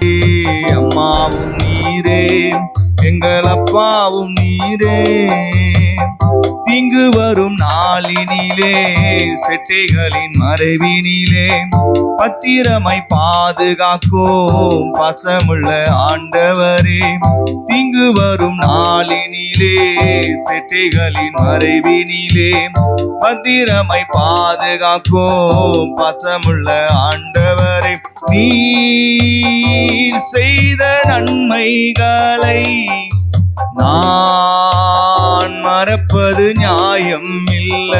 அம்மாவும் நீரே எங்கள் அப்பாவும் நீரே. தீங்கு வரும் நாளினிலே செட்டைகளின் மறைவினிலே பத்திரமை பாதுகாக்கும் பசமுள்ள ஆண்டவரே. தீங்கு வரும் நாளினிலே செட்டைகளின் மறைவினிலே பத்திரமை பாதுகாக்கும் பசமுள்ள ஆண்டவரே. நீர் செய்த நன்மைகளை நான் மறப்பது நியாயம் இல்ல.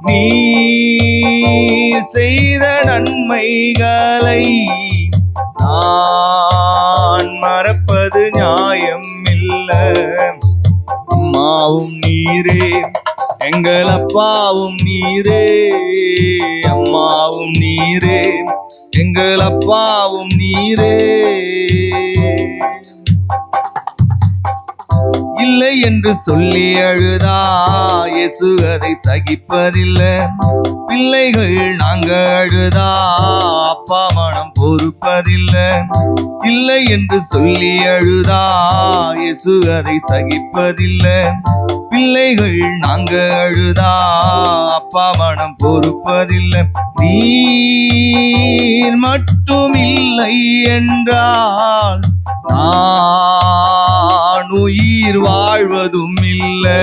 நீர் செய்த நன்மைகளை நான் மறப்பது நியாயம் இல்ல. அம்மாவும் நீரே எங்கள் அப்பாவும் நீரே அம்மாவும் நீரே. எங்கள் அப்பாவும் நீரே. இல்லை என்று சொல்லி அழுதா இயேசு அதை சகிப்பதில்லை. பிள்ளைகள் நாங்கள் அழுதா அப்பா மனம் பொறுப்பதில்லை. இல்லை என்று சொல்லி அழுதா இயேசு அதை சகிப்பதில்லை. பிள்ளைகள் நாங்கள் அழுதா அப்பா மனம் பொறுப்பதில்லை. நீர் மட்டுமில்லை என்றால் நான் உயிர் வாழ்வதும் இல்லை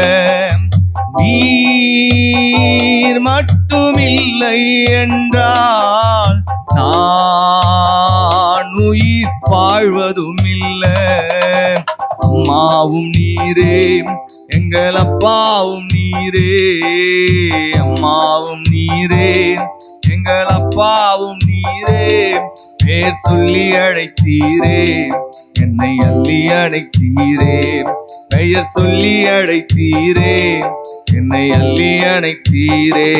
நீர் மட்டுமில்லை என்றால் நான் உயிர் வாழ்வதும் இல்லை அம்மாவும் நீரே எங்கள் அப்பாவும் நீரே. நீரே எங்கள் அப்பாவும் நீரே பேர் சொல்லி அழைத்தீரே என்னை அள்ளி அழைத்தீரே பெயர் சொல்லி அழைத்தீரே என்னை அள்ளி அழைத்தீரே